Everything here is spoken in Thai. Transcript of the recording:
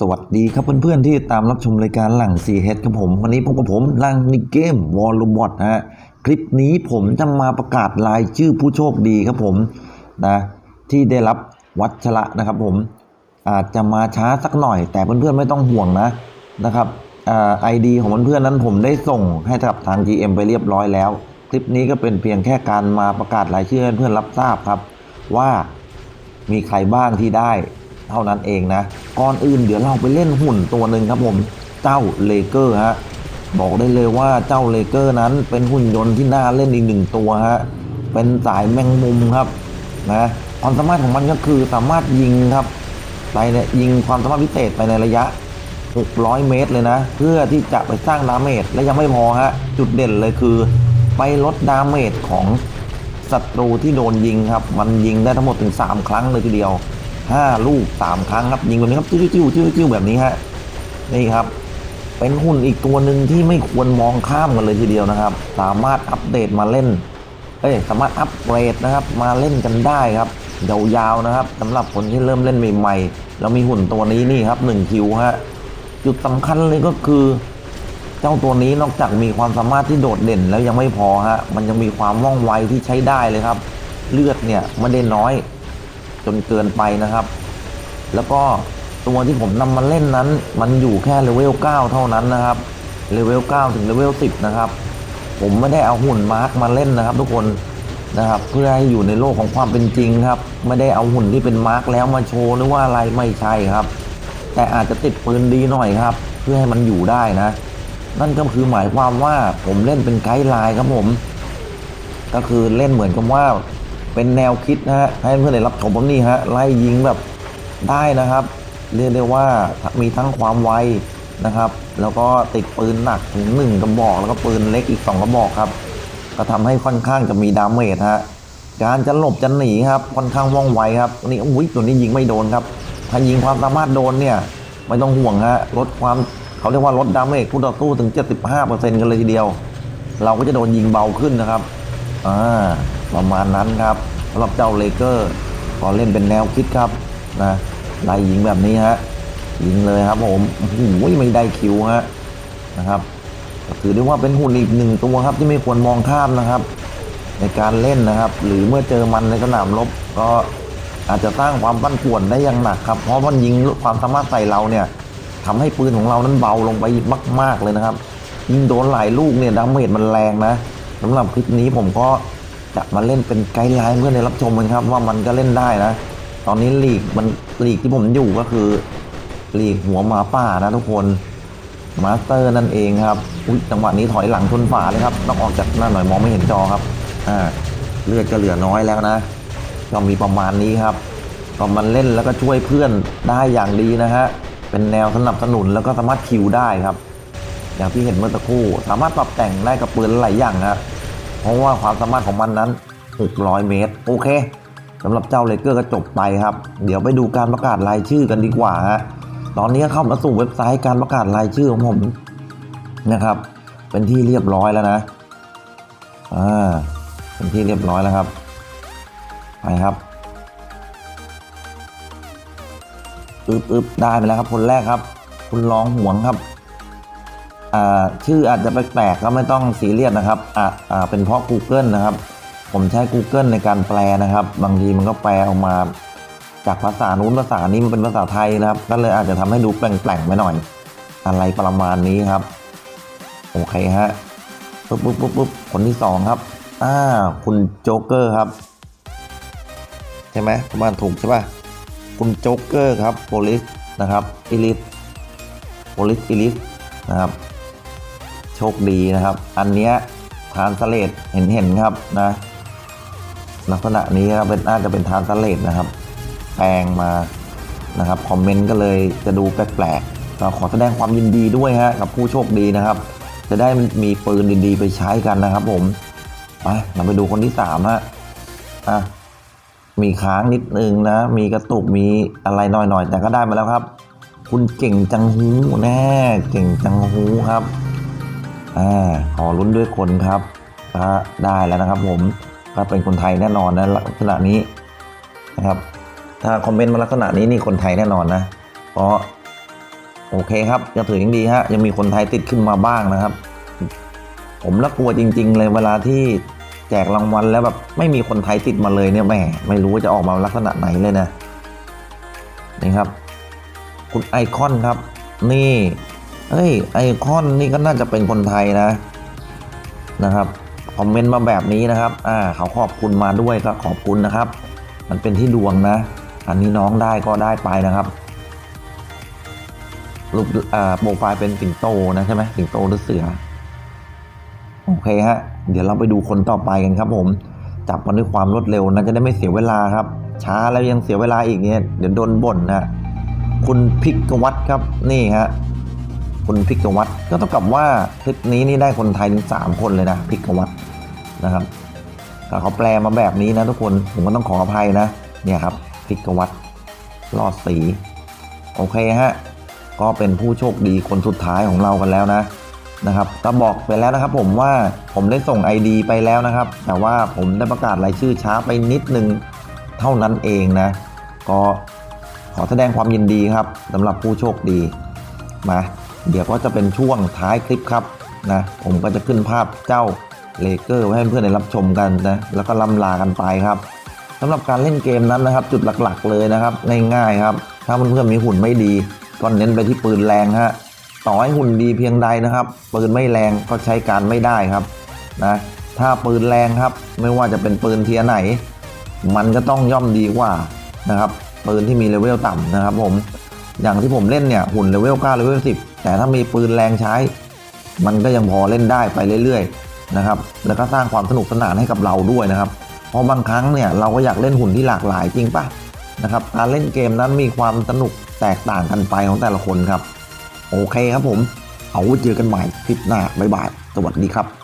สวัสดีครับเพื่อนๆที่ตามรับชมรายการหลังซีเฮดครับผม วันนี้พบกับผมลังนิเกมวอลลุ่บอทนะฮะคลิปนี้ผมจะมาประกาศรายชื่อผู้โชคดีครับผมนะที่ได้รับวัชระนะครับผมอาจจะมาช้าสักหน่อย แต่เพื่อนๆไม่ต้องห่วงนะนะครับไอดีของเพื่อนๆนั้นผมได้ส่งให้กับทาง GM ไปเรียบร้อยแล้ว คลิปนี้ก็เป็นเพียงแค่การมาประกาศรายชื่อให้เพื่อนรับทราบครับ ว่ามีใครบ้างที่ได้ เท่านั้นเองนะ ก่อนอื่นเดี๋ยวเราไปเล่นหุ่นตัวหนึ่งครับผมเจ้าเลเกอร์ฮะบอกได้เลยว่าเจ้าเลเกอร์นั้นเป็นหุ่นยนต์ที่น่าเล่นอีกหนึ่งตัวฮะเป็นสายแมงมุมครับนะความสามารถของมันก็คือสามารถยิงครับไปเนี่ยยิงความสามารถพิเศษไปในระยะ 600 เมตรเลยนะ เพื่อที่จะไปสร้างดาเมจและยังไม่พอฮะจุดเด่นเลยคือ ไปลดดาเมจของศัตรูที่โดนยิงครับ มันยิงได้ทั้งหมดถึง 3 ครั้งเลยทีเดียว 5 ลูก 3 ครั้งครับยิงแบบนี้ครับจิ้วจิ้วจิ้วจิ้วแบบนี้ฮะนี่ครับ เป็นหุ่นอีกตัวหนึ่งที่ไม่ควรมองข้ามกันเลยทีเดียวนะครับ สามารถอัปเดตมาเล่นเอ้ยสามารถอัปเกรดนะครับ มาเล่นกันได้ครับยาวๆนะครับสำหรับคนที่เริ่มเล่นใหม่ๆแล้วมีหุ่นตัวนี้นี่ครับ1คิวฮะจุดสำคัญเลยก็คือเจ้าตัวนี้นอกจากมีความสามารถที่โดดเด่นแล้วยังไม่พอฮะ มันยังมีความว่องไวที่ใช้ได้เลยครับ เลือดเนี่ยไม่ได้น้อย จนเกินไปนะครับ แล้วก็ตัวที่ผมนำมาเล่นนั้น มันอยู่แค่เลเวล 9 เท่านั้นนะครับเลเวล 9 ถึงเลเวล 10 นะครับ ผมไม่ได้เอาหุ่นมาร์กมาเล่นนะครับทุกคนนะครับ เพื่อให้อยู่ในโลกของความเป็นจริงครับ ไม่ได้เอาหุ่นที่เป็นมาร์กแล้วมาโชว์หรือว่าอะไรไม่ใช่ครับ แต่อาจจะติดปืนดีหน่อยครับ เพื่อให้มันอยู่ได้นะ นั่นก็คือหมายความว่าผมเล่นเป็นไกด์ไลน์ครับผม ก็คือเล่นเหมือนกับว่า เป็นแนวคิดนะฮะให้เพื่อนได้รับชมผมนี่ฮะไล่ยิงแบบได้นะครับ เรียกได้ว่ามีทั้งความไวนะครับ แล้วก็ติดปืนหนักถึงหนึ่งกระบอก แล้วก็ปืนเล็กอีกสองกระบอกครับ ก็ทำให้ค่อนข้างจะมีดาเมจฮะการจะหลบจะหนีครับค่อนข้างว่องไวครับนี่อุ้ยตัวนี้ยิงไม่โดนครับ ถ้ายิงความสามารถโดนเนี่ยไม่ต้องห่วงฮะลดความเขาเรียกว่าลดดาเมจคู่ต่อสู้ถึง 75%กันเลยทีเดียว เราก็จะโดนยิงเบาขึ้นนะครับ อ่าประมาณนั้นครับสำหรับเจ้าเลเกอร์พอเล่นเป็นแนวคิดครับนะไล่ยิงแบบนี้ฮะยิงเลยครับผมโอ้โหไม่ได้คิวฮะนะครับถือได้ว่าเป็นหุ่นอีกหนึ่งตัวครับที่ไม่ควรมองข้ามนะครับ ในการเล่นนะครับ หรือเมื่อเจอมันในสนามรบก็อาจจะสร้างความปั้นป่วนได้อย่างหนักครับ เพราะมันยิงความสามารถใส่เราเนี่ยทำให้ปืนของเรานั้นเบาลงไปมาก ๆเลยนะครับ ยิงโดนหลายลูกเนี่ยดาเมจมันแรงนะ สำหรับคลิปนี้ผมก็จะมาเล่นเป็นไกด์ไลน์เพื่อนในรับชมกันครับ ว่ามันก็เล่นได้นะ ตอนนี้ลีกมันลีกที่ผมอยู่ก็คือลีกหัวหมาป่านะทุกคนมาสเตอร์นั่นเองครับอุ๊ยจังหวะนี้ถอยหลังชนฝาเลยครับต้องออกจากหน้าหน่อยมองไม่เห็นจอครับอ่าเลือดก็เหลือน้อยแล้วนะก็มีประมาณนี้ครับก็มันเล่นแล้วก็ช่วยเพื่อนได้อย่างดีนะฮะเป็นแนวสนับสนุนแล้วก็สามารถคิวได้ครับ อย่างที่เห็นเมื่อสักครู่ สามารถปรับแต่งได้กับปืนหลายอย่างครับ เพราะว่าความสามารถของมันนั้น600 เมตร โอเคสำหรับเจ้าเลเกอร์ก็จบไปครับ เดี๋ยวไปดูการประกาศรายชื่อกันดีกว่าฮะตอนนี้เข้ามาสู่เว็บไซต์การประกาศรายชื่อของผมนะครับ เป็นที่เรียบร้อยแล้วนะอ่าเป็นที่เรียบร้อยแล้วครับไปครับอึบอึบได้ไปแล้วครับคนแรกครับ คุณร้องหวงครับ ชื่ออาจจะแปลกๆก็ไม่ต้องซีเรียสนะครับอ่าเป็นเพราะ Google นะครับ ผมใช้ Google ในการแปลนะครับ บางทีมันก็แปลออกมา จากภาษานู้นภาษานี้มันเป็นภาษาไทยนะครับ ก็เลยอาจจะทำให้ดูแปลงๆไปหน่อย อะไรประมาณนี้ครับ โอเคฮะปุ๊บปุ๊บปุ๊บปุ๊บคนที่สองครับอ่าคุณโจ๊กเกอร์ครับ ใช่ไหมประมาณถูกใช่ป่ะคุณโจ๊กเกอร์ครับโพลิสนะครับอิลิสโพลิสอิลิสนะครับ โชคดีนะครับ อันเนี้ยทานสเลดเห็นเห็นครับนะลักษณะนี้ครับเป็นน่าจะเป็นทานสเลดนะครับ แปลงมานะครับคอมเมนต์ก็เลยจะดูแปลกๆก็ขอแสดงความยินดีด้วยฮะกับผู้โชคดีนะครับ จะได้มีปืนดีๆ ไปใช้กันนะครับผมไปเราไปดูคนที่สามฮะอะมีค้างนิดนึงนะ มีกระตุกมีอะไรหน่อยๆ แต่ก็ได้มาแล้วครับ คุณเก่งจังหูแน่เก่งจังหูครับ อ่าขอลุ้นด้วยคนครับก็ได้แล้วนะครับ ผมก็เป็นคนไทยแน่นอนนะลักษณะนี้นะครับ ถ้าคอมเมนต์มาลักษณะนี้นี่คนไทยแน่นอนนะเพราะโอเคครับจะถือยังดีฮะยังมีคนไทยติดขึ้นมาบ้างนะครับ ผมละกลัวจริง ๆ เลยเวลาที่แจกรางวัลแล้วแบบไม่มีคนไทยติดมาเลยเนี่ยแหมไม่รู้ว่าจะออกมาลักษณะไหนเลยนะนี่ครับ คุณไอคอนครับ นี่ เอ้ยไอคอนนี่ก็น่าจะเป็นคนไทยนะนะครับคอมเมนต์มาแบบนี้นะครับ อ่า เขาขอบคุณมาด้วยก็ขอบคุณนะครับ มันเป็นที่ดวงนะ อันนี้น้องได้ก็ได้ไปนะครับ รูปอ่าโปรไฟล์เป็นสิงโตนะใช่ไหมสิงโตหรือเสือ โอเคฮะ เดี๋ยวเราไปดูคนต่อไปกันครับ ผม จับมันด้วยความรวดเร็วนะจะได้ไม่เสียเวลาครับ ช้าแล้วยังเสียเวลาอีกเนี่ย เดี๋ยวโดนบ่นนะ คุณพิกวัตครับ นี่ฮะ คุณพิกวัตก็เท่ากับว่าคลิปนี้นี่ได้คนไทยถึงสามคนเลยนะพิกวัตนะครับถ้าเขาแปลมาแบบนี้นะทุกคนผมก็ต้องขออภัยนะเนี่ยครับพิกวัตรอดสี โอเคฮะก็เป็นผู้โชคดีคนสุดท้ายของเรากันแล้วนะนะครับก็บอกไปแล้วนะครับ ผมว่าผมได้ส่ง ID ไปแล้วนะครับ แต่ว่าผมได้ประกาศรายชื่อช้าไปนิดนึงเท่านั้นเองนะ ก็ขอแสดงความยินดีครับสำหรับผู้โชคดีมา เดี๋ยวก็จะเป็นช่วงท้ายคลิปครับนะผมก็จะขึ้นภาพเจ้าเลเกอร์ไว้ให้เพื่อนๆได้รับชมกันนะแล้วก็ล่ำลากันไปครับสำหรับการเล่นเกมนั้นนะครับ จุดหลักๆเลยนะครับง่ายๆครับ ถ้าเพื่อนๆมีหุ่นไม่ดีก็เน้นไปที่ปืนแรงฮะต่อให้หุ่นดีเพียงใดนะครับปืนไม่แรงก็ใช้การไม่ได้ครับนะถ้าปืนแรงครับ ไม่ว่าจะเป็นปืนเทียไหน มันก็ต้องย่อมดีกว่านะครับปืนที่มีเลเวลต่ำนะครับผม อย่างที่ผมเล่นเนี่ยหุ่นเลเวล9เลเวล10 แต่ถ้ามีปืนแรงใช้ มันก็ยังพอเล่นได้ไปเรื่อยๆนะครับแล้วก็สร้างความสนุกสนานให้กับเราด้วยนะครับ เพราะบางครั้งเนี่ยเราก็อยากเล่นหุ่นที่หลากหลายจริงปะนะครับการเล่นเกมนั้นมีความสนุกแตกต่างกันไปของแต่ละคนครับ โอเคครับผม เอาไว้เจอกันใหม่คลิปหน้าบ๊ายบายสวัสดีครับ